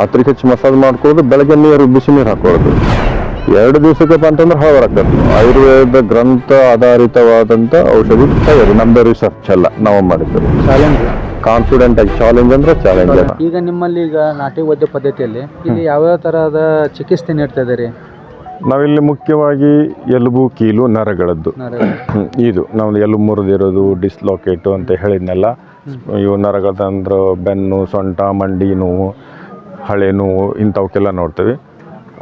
ರಾತ್ರಿ ಹೆಚ್ಚು ಮಸಾಜ್ ಮಾಡ್ಕೊಳ್ಳೋದು ಬೆಳಗ್ಗೆ ನೀರು ಬಿಸಿ ನೀರು ಹಾಕೊಳ್ಳೋದು. ಎರಡು ದಿವಸಕ್ಕೆ ಅಂತಂದ್ರೆ ಹಳವರಾಗ್ತದೆ ಆಯುರ್ವೇದ ಗ್ರಂಥ ಆಧಾರಿತವಾದಂಥ ಔಷಧಿ ತಯಾರಿ. ನಮ್ದು ರಿಸರ್ಚ್ ಅಲ್ಲ ನಾವು ಮಾಡಿದ್ದು. ಚಾಲೆಂಜ್ ಕಾನ್ಫಿಡೆಂಟ್ ಆಗಿ ಚಾಲೆಂಜ್ ಅಂದ್ರೆ ಚಾಲೆಂಜ್ ಈಗ ನಿಮ್ಮಲ್ಲಿ ಈಗ ನಾಟಿ ವೈದ್ಯ ಪದ್ಧತಿಯಲ್ಲಿ ಇಲ್ಲಿ ಯಾವ ತರಹದ ಚಿಕಿತ್ಸೆ ನೀಡ್ತಾ ಇದ್ದೀರಿ? ನಾವಿಲ್ಲಿ ಮುಖ್ಯವಾಗಿ ಎಲುಬು ಕೀಲು ನರಗಳದ್ದು. ಇದು. ನಾವು ಎಲುಬು ಮುರಿದಿರೋದು ಡಿಸ್ಲೋಕೇಟು ಅಂತ ಹೇಳಿದ್ನೆಲ್ಲ. ಇವು ನರಗಳಂದ್ರೆ ಬೆನ್ನು ಸೊಂಟ ಮಂಡಿ ನೋವು. ಹಳೆ ನೋವು ಇಂಥವಕ್ಕೆಲ್ಲ ನೋಡ್ತೇವೆ.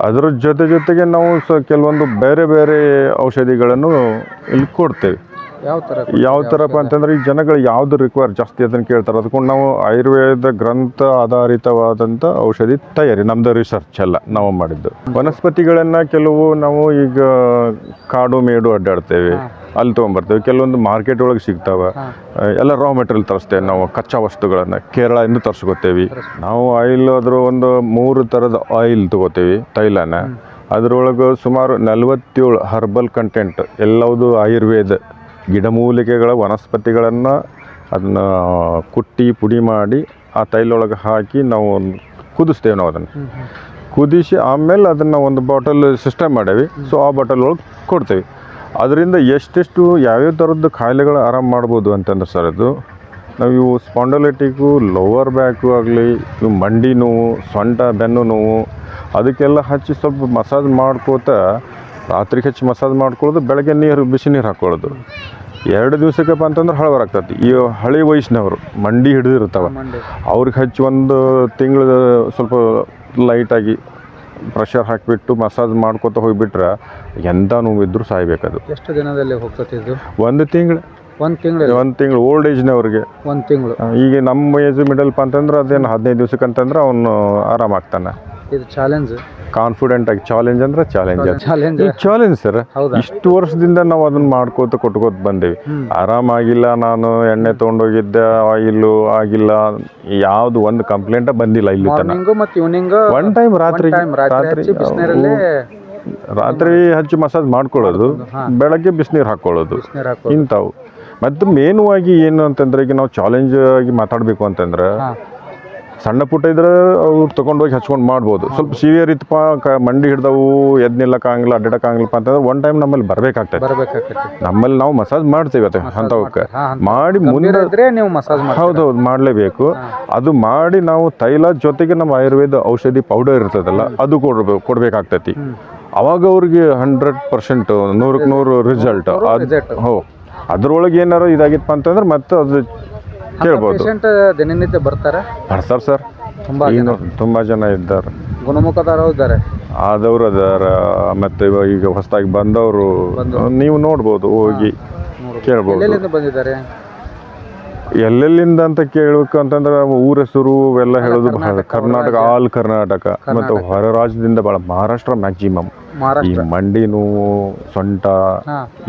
ಅದರ ಜೊತೆ ಜೊತೆಗೆ ನಾವು ಸ ಕೆಲವೊಂದು ಬೇರೆ ಬೇರೆ ಔಷಧಿಗಳನ್ನು ಇಲ್ಲಿ ಕೊಡ್ತೇವೆ. ಯಾವ ಥರ ಯಾವ ಥರಪ್ಪ ಅಂತಂದ್ರೆ ಈ ಜನಗಳು ಯಾವುದು ರಿಕ್ವೈರ್ ಜಾಸ್ತಿ ಅದನ್ನು ಕೇಳ್ತಾರೆ. ಅದಕ್ಕೊಂಡು ನಾವು ಆಯುರ್ವೇದ ಗ್ರಂಥ ಆಧಾರಿತವಾದಂಥ ಔಷಧಿ ತಯಾರಿ ನಮ್ಮದು ರಿಸರ್ಚ್ ಅಲ್ಲ ನಾವು ಮಾಡಿದ್ದು. ವನಸ್ಪತಿಗಳನ್ನು ಕೆಲವು ನಾವು ಈಗ ಕಾಡು ಮೇಡು ಅಡ್ಡಾಡ್ತೇವೆ. ಅಲ್ಲಿ ತೊಗೊಂಬರ್ತೇವೆ. ಕೆಲವೊಂದು ಮಾರ್ಕೆಟ್ ಒಳಗೆ ಸಿಗ್ತಾವೆ. ಎಲ್ಲ ರಾ ಮೆಟೀರಿಯಲ್ ತರಿಸ್ತೇವೆ ನಾವು ಕಚ್ಚಾ ವಸ್ತುಗಳನ್ನು. ಕೇರಳದಿಂದ ತರಿಸ್ಕೊತೇವೆ. ನಾವು ಆಯಿಲ್ ಅದ್ರ ಒಂದು ಮೂರು ಥರದ ಆಯಿಲ್ ತೊಗೋತೇವೆ ತೈಲನ ಅದರೊಳಗೆ ಸುಮಾರು ನಲವತ್ತೇಳು ಹರ್ಬಲ್ ಕಂಟೆಂಟ್ ಎಲ್ಲವುದು ಆಯುರ್ವೇದ ಗಿಡಮೂಲಿಕೆಗಳ ವನಸ್ಪತಿಗಳನ್ನು ಅದನ್ನ ಕುಟ್ಟಿ ಪುಡಿ ಮಾಡಿ ಆ ತೈಲೊಳಗೆ ಹಾಕಿ ನಾವು ಕುದಿಸ್ತೇವೆ ನಾವು ಅದನ್ನು. ಕುದಿಸಿ ಆಮೇಲೆ ಅದನ್ನು ಒಂದು ಬಾಟಲ್ ಸಿಸ್ಟಮ್ ಮಾಡೇವಿ. ಸೊ ಆ ಬಾಟಲ್ ಒಳಗೆ ಕೊಡ್ತೇವೆ. ಅದರಿಂದ ಎಷ್ಟೆಷ್ಟು ಯಾವ್ಯಾವ ಥರದ್ದು ಖಾಯಿಲೆಗಳು ಆರಾಮ ಮಾಡ್ಬೋದು ಅಂತಂದ್ರೆ ಸರ್ ಅದು ನಾವು ಇವು ಸ್ಪಾಂಡಲೈಟಿಕ್ಕು ಲೋವರ್ ಬ್ಯಾಕು ಆಗಲಿ ಇವು ಮಂಡಿ ನೋವು ಸೊಂಟ ಬೆನ್ನು ನೋವು ಅದಕ್ಕೆಲ್ಲ ಹಚ್ಚಿ ಸ್ವಲ್ಪ ಮಸಾಜ್ ಮಾಡ್ಕೋತ ರಾತ್ರಿ ಹಚ್ಚಿ ಮಸಾಜ್ ಮಾಡ್ಕೊಳ್ಳೋದು ಬೆಳಗ್ಗೆ ನೀರು ಬಿಸಿ ನೀರು ಹಾಕ್ಕೊಳ್ಳೋದು ಎರಡು ದಿವಸಕ್ಕಪ್ಪ ಅಂತಂದ್ರೆ ಹಳಬರಾಗ್ತೈತಿ ಈ ಹಳೆ ವಯಸ್ಸಿನವರು ಮಂಡಿ ಹಿಡಿದಿರ್ತಾವೆ ಅವ್ರಿಗೆ ಹಚ್ಚಿ ಒಂದು ತಿಂಗಳ ಸ್ವಲ್ಪ ಲೈಟಾಗಿ ಪ್ರೆಷರ್ ಹಾಕಿಬಿಟ್ಟು ಮಸಾಜ್ ಮಾಡ್ಕೋತ ಹೋಗಿಬಿಟ್ರೆ ಎಂಥ ನೋವಿದ್ರು ಸಾಯ್ಬೇಕದು. ಎಷ್ಟು ದಿನದಲ್ಲಿ ಹೋಗ್ತತಿ ಇದು? ಒಂದು ತಿಂಗಳು. ಒಂದು ತಿಂಗಳು ಒಂದು ತಿಂಗಳು ಓಲ್ಡ್ ಏಜ್ನವ್ರಿಗೆ ಒಂದು ತಿಂಗಳು. ಈಗ ನಮ್ಮ ಏಜ್ ಮಿಡಲ್ಪ ಅಂತಂದ್ರೆ ಅದೇನು ಹದಿನೈದು ದಿವ್ಸಕ್ಕೆ ಅಂತಂದ್ರೆ ಅವನು ಆರಾಮಾಗ್ತಾನೆ. ಇದು ಚಾಲೆಂಜ್ ಕಾನ್ಫಿಡೆಂಟ್ ಆಗಿ ಚಾಲೆಂಜ್ ಅಂದ್ರೆ ಚಾಲೆಂಜ್ ಚಾಲೆಂಜ್ ಸರ್? ಇಷ್ಟು ವರ್ಷದಿಂದ ನಾವು ಅದನ್ನ ಮಾಡ್ಕೋತ ಕೊಟ್ಕೋತ ಬಂದೇವಿ. ಆರಾಮಾಗಿಲ್ಲ ನಾನು ಎಣ್ಣೆ ತಗೊಂಡೋಗಿದ್ದೆ ಆಯಿಲ್ ಆಗಿಲ್ಲ ಯಾವ್ದು ಒಂದು ಕಂಪ್ಲೇಂಟ್ ಬಂದಿಲ್ಲ ಇಲ್ಲಿ ತನಕ. ಒನ್ ಟೈಮ್ ರಾತ್ರಿ ರಾತ್ರಿ ರಾತ್ರಿ ಹಚ್ಚಿ ಮಸಾಜ್ ಮಾಡ್ಕೊಳ್ಳೋದು ಬೆಳಗ್ಗೆ ಬಿಸಿನೀರು ಹಾಕೊಳ್ಳೋದು. ಇಂಥವು. ಮತ್ತು ಮೇನುವಾಗಿ ಏನು ಅಂತಂದ್ರೆ ಈಗ ನಾವು ಚಾಲೆಂಜ್ ಆಗಿ ಮಾತಾಡಬೇಕು ಅಂತಂದ್ರೆ ಸಣ್ಣ ಪುಟ್ಟ ಇದ್ರೆ ಅವ್ರು ತೊಗೊಂಡೋಗಿ ಹಚ್ಕೊಂಡು ಮಾಡ್ಬೋದು. ಸ್ವಲ್ಪ ಸಿವಿಯರ್ ಇತ್ತಪ್ಪ ಕ ಮಂಡಿ ಹಿಡ್ದವು ಎದ್ ನಿಲ್ಲಕ್ಕಾಗಲ್ಲ ಅಡ್ಡಕ್ಕಾಗಲ್ಲಪ್ಪ ಅಂತಂದ್ರೆ ಒನ್ ಟೈಮ್ ನಮ್ಮಲ್ಲಿ ಬರ್ಬೇಕಾಗ್ತದೆ. ನಮ್ಮಲ್ಲಿ ನಾವು ಮಸಾಜ್ ಮಾಡ್ತೀವಿ ಅದು ಅಂಥವಕ್ಕೆ. ಮಾಡಿ ಮುಂದೆ ನೀವು ಮಸಾಜ್ ಹೌದು ಹೌದು ಮಾಡಲೇಬೇಕು. ಅದು ಮಾಡಿ ನಾವು ತೈಲ ಜೊತೆಗೆ ನಮ್ಮ ಆಯುರ್ವೇದ ಔಷಧಿ ಪೌಡರ್ ಇರ್ತದಲ್ಲ ಅದು ಕೊಡ್ಬೇಕು ಕೊಡ್ಬೇಕಾಗ್ತೈತಿ. ಅವಾಗ ಅವ್ರಿಗೆ ಹಂಡ್ರೆಡ್ ಪರ್ಸೆಂಟ್ ನೂರಕ್ಕೆ ನೂರು ರಿಸಲ್ಟ್ ಅದು ಹೋ ಅದ್ರೊಳಗೆ ಏನಾರು ಇದಾಗಿತ್ತಪ್ಪ ಅಂತಂದ್ರೆ ಮತ್ತೆ ಅದು ಕೇಳ್ಬೋದು. ಪೇಷಂಟ್ ದಿನನಿತ್ಯ ಬರ್ತಾರೆ? ಬರ್ತಾರೆ ಸರ್. ತುಂಬಾ ತುಂಬಾ ತುಂಬ ಜನ ಇದ್ದಾರೆ. ಗುಣಮುಖದಾರು ಇದ್ದಾರೆ. ಆದವ್ರು ಅದಾರ ಮತ್ತು ಇವಾಗ ಈಗ ಹೊಸದಾಗಿ ಬಂದವರು ನೀವು ನೋಡ್ಬೋದು ಹೋಗಿ ಕೇಳ್ಬೋದು. ಎಲ್ಲೆಲ್ಲಿಂದ ಬಂದಿದ್ದಾರೆ? ಎಲ್ಲೆಲ್ಲಿಂದ ಅಂತ ಕೇಳಬೇಕು ಅಂತಂದ್ರೆ ಊರ ಹೆಸರು ಎಲ್ಲ ಹೇಳೋದು ಬಹಳ ಕರ್ನಾಟಕ ಆಲ್ ಕರ್ನಾಟಕ ಮತ್ತು ಹೊರ ರಾಜ್ಯದಿಂದ ಬಹಳ ಮಹಾರಾಷ್ಟ್ರ ಮ್ಯಾಕ್ಸಿಮಮ್ ಈ ಮಹಾರಾಷ್ಟ್ರ. ಮಂಡಿ ನೋವು ಸೊಂಟ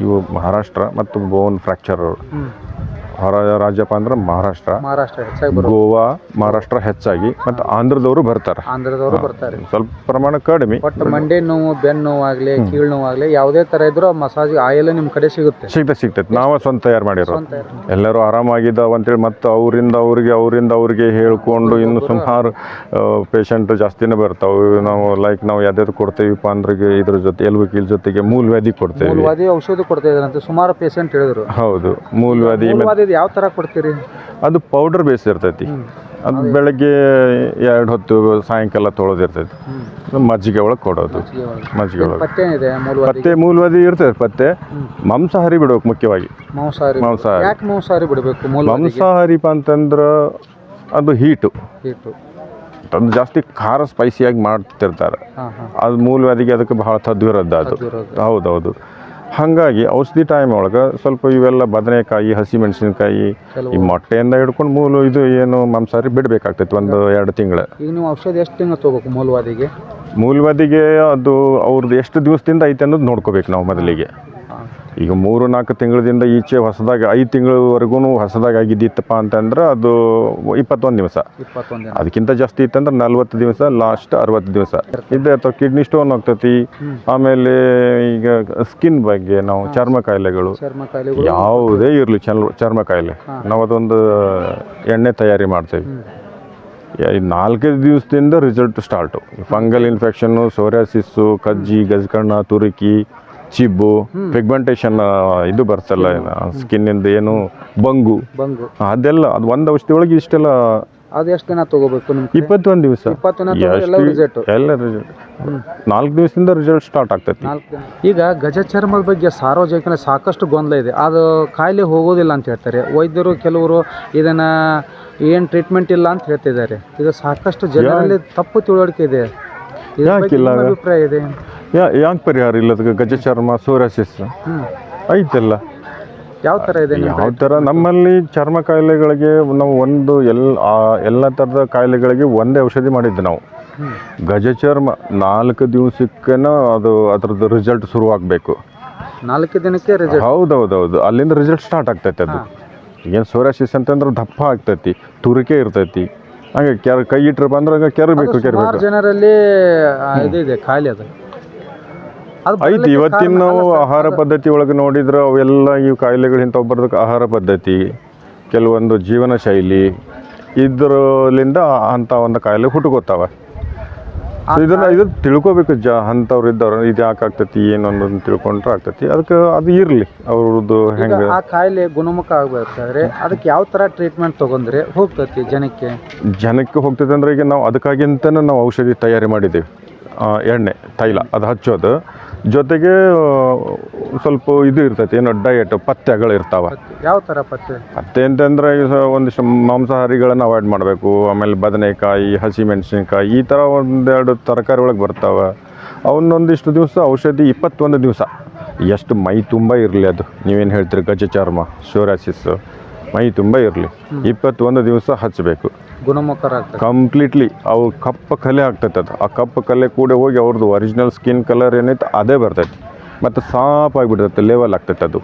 ಇವು ಮಹಾರಾಷ್ಟ್ರ ಮತ್ತು ಬೋನ್ ಫ್ರಾಕ್ಚರ್ ರಾಜ್ಯಪ್ಪ ಅಂದ್ರೆ ಮಹಾರಾಷ್ಟ್ರ. ಮಹಾರಾಷ್ಟ್ರ ಹೆಚ್ಚಾಗಿ ಬರೋದು. ಗೋವಾ ಮಹಾರಾಷ್ಟ್ರ ಹೆಚ್ಚಾಗಿ ಮತ್ತೆ ಆಂಧ್ರದವರು ಬರ್ತಾರೆ. ಆಂಧ್ರದವರು ಬರ್ತಾರೆ. ಸ್ವಲ್ಪ ಪ್ರಮಾಣ ಕಡಿಮೆ. ಬಟ್ ಮಂಡಿ ನೋವು ಬೆನ್ನು ನೋವು ಆಗ್ಲಿ ಕೀಳು ನೋವು ಆಗ್ಲಿ ಯಾವುದೇ ತರ ಇದ್ರೂ ಮಸಾಜ್ ಆಯಿಲ್ ನಿಮ್ ಕಡೆ ಸಿಗುತ್ತೆ. ಸಿಗ್ತದೆ ಸಿಗ್ತೈತೆ ನಾವೇ ಸ್ವಂತ ತಯಾರು ಮಾಡಿರೋ. ಎಲ್ಲರೂ ಆರಾಮಾಗಿದ್ದಾವ ಅಂತೇಳಿ ಮತ್ತೆ ಅವರಿಂದ ಅವ್ರಿಗೆ ಅವರಿಂದ ಅವ್ರಿಗೆ ಹೇಳ್ಕೊಂಡು ಇನ್ನು ಸುಮಾರು ಪೇಷಂಟ್ ಜಾಸ್ತಿನೇ ಬರ್ತಾವೆ. ನಾವು ಲೈಕ್ ನಾವು ಯಾವ್ದು ಕೊಡ್ತೇವಿಪ್ಪ ಅಂದ್ರಿಗೆ ಇದ್ರ ಜೊತೆ ಎಲ್ಬು ಕೀಲ್ ಜೊತೆಗೆ ಮೂಲವ್ಯಾಧಿ ಕೊಡ್ತೇವೆ. ಮೂಲವಾದಿ ಔಷಧಿ ಕೊಡ್ತಾ ಇದ್ರಂತ ಸುಮಾರು ಪೇಷಂಟ್ ಹೇಳಿದ್ರು. ಹೌದು. ಮೂಲವ್ಯಾಧಿ ಯಾವ ಥರ ಕೊಡ್ತೀರಿ? ಅದು ಪೌಡರ್ ಬೇಸ್ ಇರ್ತೈತಿ. ಅದು ಬೆಳಗ್ಗೆ ಎರಡು ಹೊತ್ತು ಸಾಯಂಕಾಲ ತೊಳೆದಿರ್ತೈತಿ ಮಜ್ಜಿಗೆ ಒಳಗೆ ಕೊಡೋದು. ಮಜ್ಜಿಗೆ ಒಳಗೆ. ಪತ್ತೆ ಮೂಲವಾದಿ ಪತ್ತೆ ಮೂಲವಾದಿ ಇರ್ತದೆ ಪತ್ತೆ. ಮಾಂಸಾಹಾರಿ ಬಿಡ್ಬೇಕು ಮುಖ್ಯವಾಗಿ. ಮಾಂಸಾಹಾರಿ. ಮಾಂಸಾಹಾರಿ. ಯಾಕೆ ಮಾಂಸಾಹಾರಿ ಬಿಡಬೇಕು ಮಾಂಸಾಹಾರಿಪ ಅಂತಂದ್ರೆ ಅದು ಹೀಟು. ಹೀಟ್. ಅದು ಜಾಸ್ತಿ ಖಾರ ಸ್ಪೈಸಿಯಾಗಿ ಮಾಡ್ತಿರ್ತಾರೆ. ಅದು ಮೂಲವಾದಿಗೆ ಅದಕ್ಕೆ ಬಹಳ ತದ್ವಿರುದ್ಧ ಅದು. ಹೌದೌದು. ಹಾಗಾಗಿ ಔಷಧಿ ಟೈಮ್ ಒಳಗೆ ಸ್ವಲ್ಪ ಇವೆಲ್ಲ ಬದನೆಕಾಯಿ ಹಸಿಮೆಣಸಿನಕಾಯಿ ಈ ಮೊಟ್ಟೆಯಿಂದ ಹಿಡ್ಕೊಂಡು ಮೂಲು ಇದು ಏನು ಮಾಂಸಾಹಾರಿ ಬಿಡಬೇಕಾಗ್ತೈತಿ ಒಂದು ಎರಡು ತಿಂಗಳು. ಈಗ ನೀವು ಔಷಧಿ ಎಷ್ಟು ತಿಂಗಳು ತಗೋಬೇಕು ಮೂಲವಾದಿಗೆ? ಮೂಲವಾದಿಗೆ ಅದು ಅವ್ರದ್ದು ಎಷ್ಟು ದಿವಸದಿಂದ ಐತೆ ಅನ್ನೋದು ನೋಡ್ಕೋಬೇಕು ನಾವು ಮೊದಲಿಗೆ. ಈಗ ಮೂರು ನಾಲ್ಕು ತಿಂಗಳದಿಂದ ಈಚೆ ಹೊಸದಾಗಿ ಐದು ತಿಂಗಳವರೆಗೂ ಹೊಸದಾಗಿ ಆಗಿದ್ದಿತ್ತಪ್ಪ ಅಂತಂದ್ರೆ ಅದು ಇಪ್ಪತ್ತೊಂದು ದಿವಸ. ಅದಕ್ಕಿಂತ ಜಾಸ್ತಿ ಇತ್ತಂದ್ರೆ ನಲ್ವತ್ತು ದಿವಸ ಲಾಸ್ಟ್ ಅರವತ್ತು ದಿವಸ. ಇದ್ದೇ ಅಥವಾ ಕಿಡ್ನಿ ಸ್ಟೋನ್ ಆಗ್ತತಿ ಆಮೇಲೆ ಈಗ ಸ್ಕಿನ್ ಬಗ್ಗೆ ನಾವು ಚರ್ಮ ಕಾಯಿಲೆಗಳು ಯಾವುದೇ ಇರಲಿ ಚರ್ಮ ಚರ್ಮ ಕಾಯಿಲೆ ನಾವು ಅದೊಂದು ಎಣ್ಣೆ ತಯಾರಿ ಮಾಡ್ತೇವೆ. ಈ ನಾಲ್ಕೈದು ದಿವಸದಿಂದ result start fungal infection psoriasis ಕಜ್ಜಿ ಗಜಕರ್ಣ ತುರುಕಿ ಚಿಬ್ಬು ಪಿಗ್ಮೆಂಟೇಷನ್ ಇದು ಬರ್ತಲ್ಲ ಇಂದ ಏನು ಬಂಗು. ಬಂಗು. ಅದೆಲ್ಲ ಅದು ಒಂದು ಔಷಧಿ ಒಳಗೆ ಇಷ್ಟೆಲ್ಲ ಅದು ಎಷ್ಟು ದಿನ ತಗೋಬೇಕು ನಿಮ್ಗೆ? ಇಪ್ಪತ್ತೊಂದು ದಿವಸ. ದಿನ ಎಲ್ಲ ರಿಸಲ್ಟ್ ಎಲ್ಲ ರಿಸಲ್ಟ್ ನಾಲ್ಕು ದಿವಸದಿಂದ ರಿಸಲ್ಟ್ ಸ್ಟಾರ್ಟ್ ಆಗ್ತೈತಿ. ಈಗ ಗಜ ಚರ್ಮದ ಬಗ್ಗೆ ಸಾರ್ವಜನಿಕರ ಸಾಕಷ್ಟು ಗೊಂದಲ ಇದೆ. ಅದು ಕಾಯಿಲೆ ಹೋಗೋದಿಲ್ಲ ಅಂತ ಹೇಳ್ತಾರೆ. ವೈದ್ಯರು ಕೆಲವರು ಇದನ್ನ ಏನು ಟ್ರೀಟ್ಮೆಂಟ್ ಇಲ್ಲ ಅಂತ ಹೇಳ್ತಿದ್ದಾರೆ. ಇದು ಸಾಕಷ್ಟು ಜನರಲ್ಲಿ ತಪ್ಪು ತಿಳುವಳಿಕೆ ಇದೆ. ಇದ್ರ ಇಲ್ಲ ಅಭಿಪ್ರಾಯ ಇದೆ ಯಾ ಯಾಕೆ ಪರಿಹಾರ ಇಲ್ಲ? ಅದಕ್ಕೆ ಗಜ ಚರ್ಮ ಸೋರಾಸಿಸ್ ಐತಲ್ಲ ಐತೆಲ್ಲ. ಯಾವ ಥರ ಇದೆ ಯಾವ ಥರ ನಮ್ಮಲ್ಲಿ ಚರ್ಮ ಕಾಯಿಲೆಗಳಿಗೆ ನಾವು ಒಂದು ಎಲ್ಲ ಎಲ್ಲ ಥರದ ಕಾಯಿಲೆಗಳಿಗೆ ಒಂದೇ ಔಷಧಿ ಮಾಡಿದ್ದು ನಾವು. ಗಜ ಚರ್ಮ ನಾಲ್ಕು ದಿವಸಕ್ಕೇನ ಅದು ಅದ್ರದ್ದು ರಿಸಲ್ಟ್ ಶುರುವಾಗಬೇಕು ನಾಲ್ಕು ದಿನಕ್ಕೆ ರಿಸಲ್ಟ್ ಹೌದೌದೌದು. ಅಲ್ಲಿಂದ ರಿಸಲ್ಟ್ ಸ್ಟಾರ್ಟ್ ಆಗ್ತೈತೆ ಅದು. ಏನು ಸೋರಾಸಿಸ್ ಅಂತಂದ್ರೆ ದಪ್ಪ ಆಗ್ತೈತಿ ತುರಿಕೆ ಇರ್ತೈತಿ. ಹಂಗೆ ಕೆರ ಕೈ ಇಟ್ಟರು ಬಂದ್ರೆ ಕೆರಬೇಕು ಸುಮಾರು ಕೆರಬೇಕು. ಜನರಲ್ಲಿ ಆ, ಇದು ಇದೆ ಖಾಲಿ ಅದು. ಅದು ಐತಿ ಇವತ್ತಿನ ನಾವು ಆಹಾರ ಪದ್ಧತಿ ಒಳಗೆ ನೋಡಿದ್ರೆ ಅವೆಲ್ಲ ಈ ಕಾಯಿಲೆಗಳು ಇಂಥವು ಬರೋದಕ್ಕೆ ಆಹಾರ ಪದ್ಧತಿ ಕೆಲವೊಂದು ಜೀವನ ಶೈಲಿ ಇದರಲ್ಲಿಂದ ಅಂಥ ಒಂದು ಕಾಯಿಲೆ ಹುಟ್ಟುಕೋತಾವ ಇದನ್ನ ಇದು ತಿಳ್ಕೊಬೇಕು ಜ ಅಂಥವ್ರು ಇದ್ದವ್ರು ಇದು ಯಾಕೆ ಆಗ್ತೈತಿ ಅನ್ನೋದನ್ನ ತಿಳ್ಕೊಂಡ್ರೆ ಆಗ್ತೈತಿ. ಅದಕ್ಕೆ ಅದು ಇರಲಿ ಅವ್ರದ್ದು ಈಗ ಹೆಂಗೆ. ಆ ಕಾಯಿಲೆ ಗುಣಮುಖ ಆಗ್ಬೇಕಾದ್ರೆ ಅದಕ್ಕೆ ಯಾವ ಥರ ಟ್ರೀಟ್ಮೆಂಟ್ ತಗೊಂಡ್ರೆ ಹೋಗ್ತತಿ ಜನಕ್ಕೆ? ಜನಕ್ಕೆ ಹೋಗ್ತೈತೆ ಅಂದ್ರೆ ಈಗ ನಾವು ಅದಕ್ಕಾಗಿ ಅಂತಲೇ ನಾವು ಔಷಧಿ ತಯಾರಿ ಮಾಡಿದ್ದೀವಿ. ಆ, ಎಣ್ಣೆ ತೈಲ ಅದು ಹಚ್ಚೋದು. ಜೊತೆಗೆ ಸ್ವಲ್ಪ ಇದು ಇರ್ತೈತಿ ಏನೋ ಡಯಟ್ ಪಥ್ಯಗಳು ಇರ್ತಾವೆ. ಯಾವ ಥರ ಪಥ್ಯ? ಪಥ್ಯ ಅಂತಂದ್ರೆ ಒಂದಿಷ್ಟು ಮಾಂಸಾಹಾರಿಗಳನ್ನು ಅವಾಯ್ಡ್ ಮಾಡಬೇಕು ಆಮೇಲೆ ಬದನೆಕಾಯಿ ಹಸಿಮೆಣಸಿನ್ಕಾಯಿ ಈ ಥರ ಒಂದೆರಡು ತರಕಾರಿ ಒಳಗೆ ಬರ್ತಾವೆ. ಅವನ್ನೊಂದಿಷ್ಟು ದಿವಸ ಔಷಧಿ ಇಪ್ಪತ್ತೊಂದು ದಿವಸ. ಎಷ್ಟು ಮೈ ತುಂಬ ಇರಲಿ ಅದು. ನೀವೇನು ಹೇಳ್ತೀರಿ ಗಜ ಚರ್ಮ ಶೋರಾಸಿಸ್ ಮೈ ತುಂಬ ಇರಲಿ. ಇಪ್ಪತ್ತೊಂದು ದಿವಸ ಹಚ್ಚಬೇಕು ಗುಣಮುಖರಾಗ್ತದೆ ಕಂಪ್ಲೀಟ್ಲಿ ಅವು ಕಪ್ಪು ಕಲೆ ಆಗ್ತೈತೆ ಅದು. ಆ ಕಪ್ಪು ಕಲೆ ಕೂಡ ಹೋಗಿ ಅವ್ರದ್ದು ಒರಿಜಿನಲ್ ಸ್ಕಿನ್ ಕಲರ್ ಏನೈತೆ ಅದೇ ಬರ್ತೈತೆ. ಮತ್ತು ಸಾಫ್ ಆಗಿಬಿಡ್ತೈತೆ ಲೆವೆಲ್ ಆಗ್ತೈತೆ ಅದು.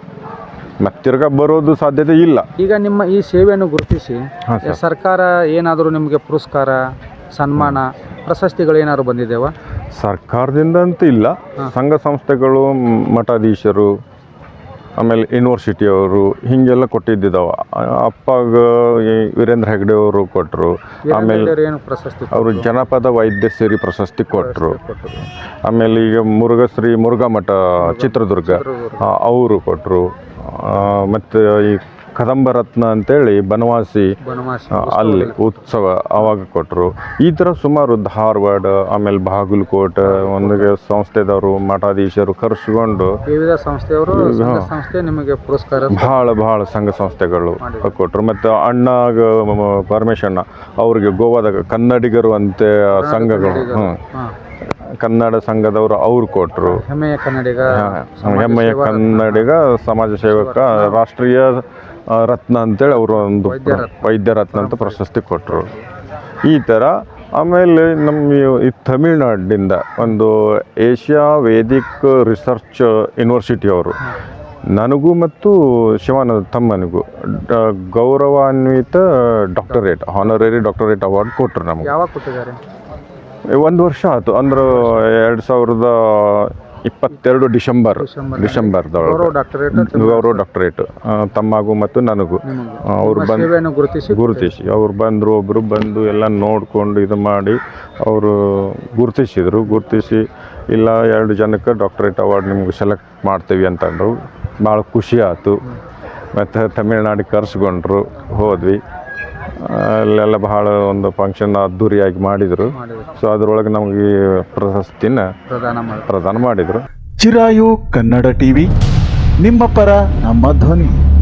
ಮತ್ತೆ ತಿರ್ಗಾ ಬರೋದು ಸಾಧ್ಯತೆ ಇಲ್ಲ. ಈಗ ನಿಮ್ಮ ಈ ಸೇವೆಯನ್ನು ಗುರುತಿಸಿ ಹಾಂ ಸರ್. ಸರ್ಕಾರ ಏನಾದರೂ ನಿಮಗೆ ಪುರಸ್ಕಾರ ಸನ್ಮಾನ ಪ್ರಶಸ್ತಿಗಳು ಏನಾದ್ರು ಬಂದಿದ್ದೇವಾ ಸರ್ಕಾರದಿಂದ ಅಂತ ಇಲ್ಲ ಸಂಘ ಸಂಸ್ಥೆಗಳು ಮ್, ಮಠಾಧೀಶರು ಆಮೇಲೆ ಯೂನಿವರ್ಸಿಟಿಯವರು ಹೀಗೆಲ್ಲ ಕೊಟ್ಟಿದ್ದಿದ್ದಾವೆ ಅಪ್ಪಾಗ ಈ ವೀರೇಂದ್ರ ಹೆಗ್ಡೆ ಅವರು ಕೊಟ್ಟರು ಆಮೇಲೆ ಅವರು ಜನಪದ ವೈದ್ಯ ಸೇರಿ ಪ್ರಶಸ್ತಿ ಕೊಟ್ಟರು ಕೊಟ್ಟರು ಆಮೇಲೆ ಈಗ ಮುರುಘಶ್ರೀ ಮುರುಘಾ ಮಠ ಚಿತ್ರದುರ್ಗ. ಅವರು ಕೊಟ್ಟರು ಮತ್ತು ಈ ಕದಂಬ ರತ್ನ ಅಂತೇಳಿ ಬನವಾಸಿ ಅಲ್ಲಿ ಉತ್ಸವ ಆವಾಗ ಕೊಟ್ಟರು ಈ ಥರ ಸುಮಾರು ಧಾರವಾಡ ಆಮೇಲೆ ಬಾಗಲಕೋಟೆ ಒಂದಿಗೆ ಸಂಸ್ಥೆದವರು ಮಠಾಧೀಶರು ಕರೆಸ್ಕೊಂಡು ವಿವಿಧ ಸಂಸ್ಥೆಯವರು ಸಂಸ್ಥೆ ನಿಮಗೆ ಪುರಸ್ಕಾರ ಭಾಳ ಭಾಳ ಸಂಘ ಸಂಸ್ಥೆಗಳು ಕೊಟ್ಟರು ಮತ್ತು ಅಣ್ಣಾಗ ಮ- ಪರಮೇಶಣ್ಣ ಅವ್ರಿಗೆ ಗೋವಾದ ಕನ್ನಡಿಗರು ಅಂತೆ ಸಂಘಗಳು. ಹ್ಞೂ ಕನ್ನಡ ಸಂಘದವರು ಅವ್ರು ಕೊಟ್ಟರು ಹೆಮ್ಮೆಯ ಕನ್ನಡಿಗ ಹೆಮ್ಮೆಯ ಕನ್ನಡಿಗ ಸಮಾಜ ಸೇವಕ ರಾಷ್ಟ್ರೀಯ ರತ್ನ ಅಂತೇಳಿ ಅವರು ಒಂದು ವೈದ್ಯ ರತ್ನ. ಅಂತ ಪ್ರಶಸ್ತಿ ಕೊಟ್ಟರು ಈ ಥರ ಆಮೇಲೆ ನಮ್ಮ ಈ ತಮಿಳ್ನಾಡಿನಿಂದ ಒಂದು ಏಷ್ಯಾ ವೇದಿಕ್ ರಿಸರ್ಚ್ ಯೂನಿವರ್ಸಿಟಿ ಅವರು ನನಗೂ ಮತ್ತು ಶಿವಾನಂದ ತಮ್ಮನಿಗೂ ಗೌರವಾನ್ವಿತ ಡಾಕ್ಟರೇಟ್ ಹಾನರರಿ ಡಾಕ್ಟರೇಟ್ ಅವಾರ್ಡ್ ಕೊಟ್ಟರು ನಮಗೆ. ಯಾವಾಗ ಕೊಟ್ಟಿದ್ದಾರೆ? ಒಂದು ವರ್ಷ ಆಯಿತು. ಅಂದ್ರೆ ಎರಡು ಸಾವಿರದ ಇಪ್ಪತ್ತೆರಡು ಡಿಸೆಂಬರ್ ಡಿಸೆಂಬರ್ದೊಳಗೆ ಗೌರವ ಡಾಕ್ಟರೇಟ್ ತಮ್ಮಗೂ ಮತ್ತು ನನಗೂ. ಅವ್ರು ಬಂದು ಗುರುತಿಸಿ ಗುರುತಿಸಿ. ಅವ್ರು ಬಂದರು ಒಬ್ಬರು ಬಂದು ಎಲ್ಲ ನೋಡಿಕೊಂಡು ಇದು ಮಾಡಿ ಅವರು ಗುರುತಿಸಿದರು. ಗುರುತಿಸಿ ಇಲ್ಲ ಎರಡು ಜನಕ್ಕೆ ಡಾಕ್ಟರೇಟ್ ಅವಾರ್ಡ್ ನಿಮ್ಗೆ ಸೆಲೆಕ್ಟ್ ಮಾಡ್ತೀವಿ ಅಂತಂದರು. ಭಾಳ ಖುಷಿ ಆಯ್ತು. ಮತ್ತು ತಮಿಳ್ನಾಡಿಗೆ ಕರೆಸ್ಕೊಂಡ್ರು ಹೋದ್ವಿ. ಅಲ್ಲೆಲ್ಲ ಬಹಳ ಒಂದು ಫಂಕ್ಷನ್ ಅದ್ದೂರಿಯಾಗಿ ಮಾಡಿದರು. ಸೊ ಅದರೊಳಗೆ ನಮಗೆ ಈ ಪ್ರಶಸ್ತಿನ ಪ್ರದಾನ ಮಾಡಿದ್ರು. ಪ್ರದಾನ ಮಾಡಿದರು. ಚಿರಾಯು ಕನ್ನಡ ಟಿವಿ ನಿಮ್ಮ ಪರ ನಮ್ಮ ಧ್ವನಿ.